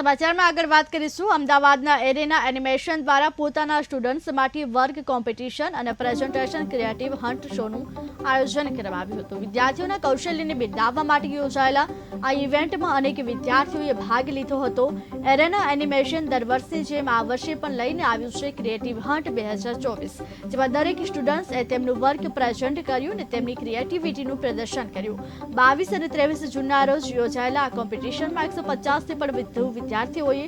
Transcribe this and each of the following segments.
સમાચારમાં આગળ વાત કરીશું. અમદાવાદના એરેના એનિમેશન દ્વારા પોતાના સ્ટુડન્ટ્સ માટે વર્ક કોમ્પિટિશન અને પ્રેઝન્ટેશન ક્રિએટિવ હન્ટ શોનું આયોજન કરવામાં આવ્યું હતું. વિદ્યાર્થીઓના કૌશલ્યને બિરદાવવા માટે યોજાયેલા આ ઇવેન્ટમાં અનેક વિદ્યાર્થીઓએ ભાગ લીધો હતો. એરેના એનિમેશન દર વર્ષની જેમ આ વર્ષે પણ લઈને આવ્યું છે ક્રિએટિવ હન્ટ બે હજાર ચોવીસ, જેમાં દરેક સ્ટુડન્ટ્સે તેમનું વર્ક પ્રેઝન્ટ કર્યું અને તેમની ક્રિએટિવિટીનું પ્રદર્શન કર્યું. બાવીસ અને ત્રેવીસ જૂનના રોજ યોજાયેલા આ કોમ્પિટિશનમાં એકસો પચાસથી પણ વધુ વિદ્યાર્થીઓએ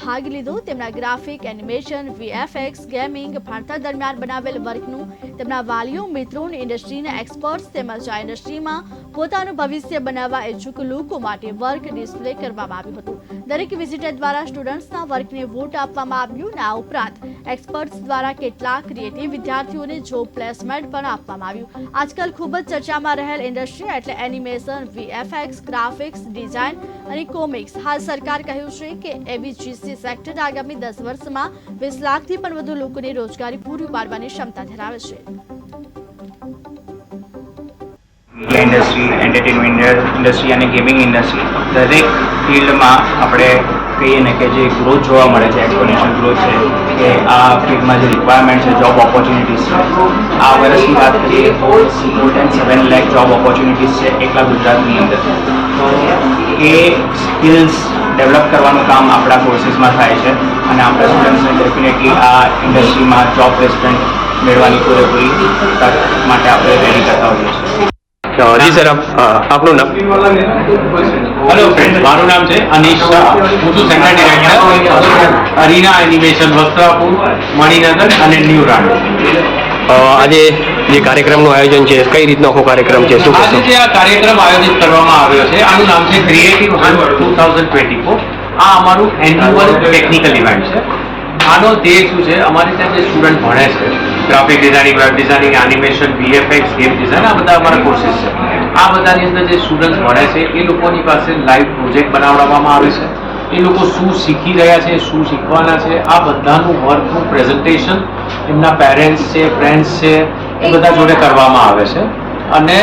ભાગ લીધો. તેમના ગ્રાફિક એનિમેશન, વીએફએક્સ, ગેમિંગ ભણતર દરમિયાન બનાવેલ વર્કનું તેમના વાલીઓ મિત્રો ઇન્ડસ્ટ્રીના એક્સપર્ટ્સ તેમજ આ ઇન્ડસ્ટ્રીમાં પોતાનું ભવિષ્ય બનાવવા ઇચ્છુક લોકો માટે વર્ક ડિસ્પ્લે કરવામાં આવ્યું હતું. દરેક વિઝિટર દ્વારા સ્ટુડન્ટ્સના વર્કને વોટ આપવામાં આવ્યું. અને આ ઉપરાંત એક્સપર્ટ્સ દ્વારા કેટલાક ક્રિએટિવ વિદ્યાર્થીઓને જોબ પ્લેસમેન્ટ પણ આપવામાં આવ્યું. આજકાલ ખૂબ જ ચર્ચામાં રહેલ ઇન્ડસ્ટ્રી એટલે એનિમેશન વીએફએક્સ ગ્રાફિક્સ ડિઝાઇન અને કોમિક્સ હાલ સરકાર કહ્યું છે કે એબીજીસી સેક્ટર આગામી દસ વર્ષમાં વીસ લાખથી પણ વધુ લોકોને રોજગારી પૂરી પાડવાની ક્ષમતા ધરાવે છે. ઇન્ડસ્ટ્રી એન્ટરટેનમેન્ટ ઇન્ડસ્ટ્રી અને ગેમિંગ ઇન્ડસ્ટ્રી દરેક ફિલ્ડમાં આપણે કહીએ ને કે જે ગ્રોથ જોવા મળે છે એક્સપોનેશિયલ ગ્રોથ છે, કે આ ફિલ્ડમાં જે રિક્વાયરમેન્ટ છે જોબ ઓપોર્ચ્યુનિટીઝ છે. આ વર્ષની વાત કરીએ તો મોર દેન સેવન લેખ જોબ ઓપોર્ચ્યુનિટીઝ છે એકલા ગુજરાતની અંદર. તો એ સ્કિલ્સ ડેવલપ કરવાનું કામ આપણા કોર્સીસમાં થાય છે અને આપણા સ્ટુડન્ટ્સને ડેફિનેટલી આ ઇન્ડસ્ટ્રીમાં જોબ પ્લેસમેન્ટ મેળવવાની પૂરેપૂરી તક માટે આપણે રેડી કરતા હોઈએ છીએ. જી સર આપનું નામ? હેલો ફ્રેન્ડ મારું નામ છે અનિશ. શાહ હું છું centre director Arena animation Vastrapur Maninagar અને ન્યૂ રાણ. આજે જે કાર્યક્રમનું આયોજન છે કઈ રીતનો આખો કાર્યક્રમ છે? શું આજે જે આ કાર્યક્રમ આયોજિત કરવામાં આવ્યો છે આનું નામ છે creative hunt two thousand twenty four આ અમારું એન્યુઅલ ટેકનિકલ ઇવેન્ટ છે. આનો ધ્યેય શું છે? અમારી ત્યાં જે સ્ટુડન્ટ ભણે છે graphic designing web designing animation VFX game design આ બધા અમારા કોર્સિસ છે. આ બધાની અંદર જે સ્ટુડન્ટ ભણે છે, એ લોકોની પાસે લાઈવ પ્રોજેક્ટ બનાવડાવવામાં આવે છે. એ લોકો શું શીખી રહ્યા છે, શું શીખવાના છે, આ બધાનું વર્કનું પ્રેઝન્ટેશન એમના પેરેન્ટ્સ છે ફ્રેન્ડ્સ છે, એ બધા જોડે કરવામાં આવે છે. અને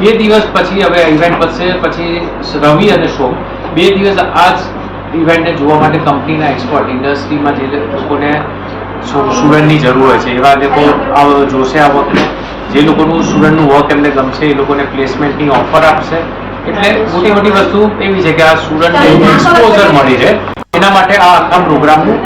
બે દિવસ પછી, હવે ઇવેન્ટ પતશે પછી રવિ અને શો બે દિવસ આ જ ઇવેન્ટને જોવા માટે કંપનીના એક્સપર્ટ ઇન્ડસ્ટ્રીમાં જે લોકોને સ્ટુડન્ટની જરૂર હોય છે. એવા લોકો આ જોશે આ વખતે. જે લોકોનું સ્ટુડન્ટનું વર્ક એમને ગમશે એ લોકોને પ્લેસમેન્ટની ઓફર આપશે. એટલે મોટી મોટી વસ્તુ એવી છે કે આ સ્ટુડન્ટને એક્સપોઝર મળી રહે. એના માટે આ આખા પ્રોગ્રામનું